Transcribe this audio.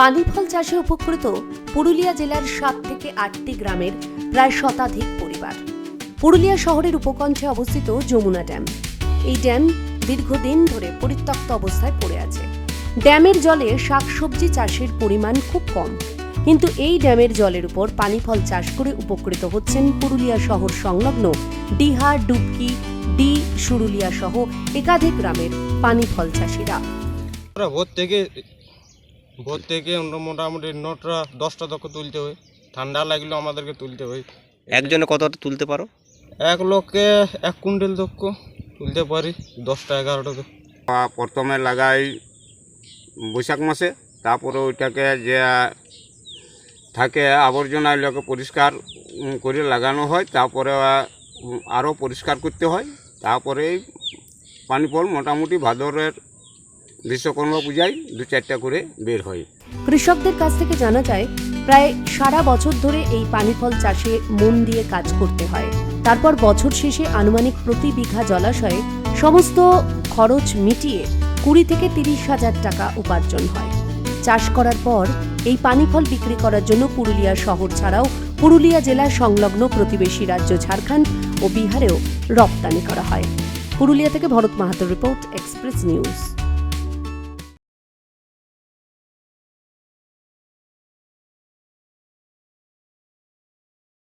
পানি ফল চাষে উপকৃত পুরুলিয়া জেলার সাত থেকে আটটি গ্রামের প্রায় শতাধিক পরিবার। পুরুলিয়া শহরের উপকণ্ঠে অবস্থিত যমুনা ড্যাম। এই ড্যাম দীর্ঘদিন ধরে পরিত্যক্ত অবস্থায় পড়ে আছে। ড্যামের জলে শাকসবজি চাষের পরিমাণ খুব কম। কিন্তু এই ড্যামের জলের উপর পানি ফল চাষ করে উপকৃত হচ্ছেন পুরুলিয়া শহর সংলগ্ন ডিহা ডুবকি, ডি, সুরুলিয়া সহ একাধিক গ্রামের পানি ফল চাষিরা ভোর থেকে ভোর থেকে আমরা মোটামুটি নটা দশটা তক তুলতে হয়। ঠান্ডা লাগলেও আমাদেরকে তুলতে হয়। একজনে কত তুলতে পারো? এক লোককে এক কুইন্টাল দক্ষ তুলতে পারি দশটা এগারোটা বা প্রথমে লাগাই বৈশাখ মাসে তারপরে ওইটাকে যে থাকে আবর্জনা এগুলোকে পরিষ্কার করে লাগানো হয় তারপরে আরও পরিষ্কার করতে হয়। তারপরে পানি ফল মোটামুটি ভাদরের বিশ্বকর্মা পূজায় দু চারটা করে বের হয়। কৃষকদের কাছ থেকে জানা যায়, প্রায় সারা বছর ধরে এই পানি ফল চাষে মন দিয়ে কাজ করতে হয়। তারপর বছর শেষে আনুমানিক প্রতি বিঘা জলাশয়ে সমস্ত খরচ মিটিয়ে কুড়ি থেকে তিরিশ হাজার টাকা উপার্জন হয়। চাষ করার পর এই পানি ফল বিক্রি করার জন্য পুরুলিয়া শহর ছাড়াও পুরুলিয়া জেলা সংলগ্ন প্রতিবেশী রাজ্য ঝাড়খণ্ড ও বিহারেও রপ্তানি করা হয়। পুরুলিয়া থেকে Bharat Mahato report, Express News.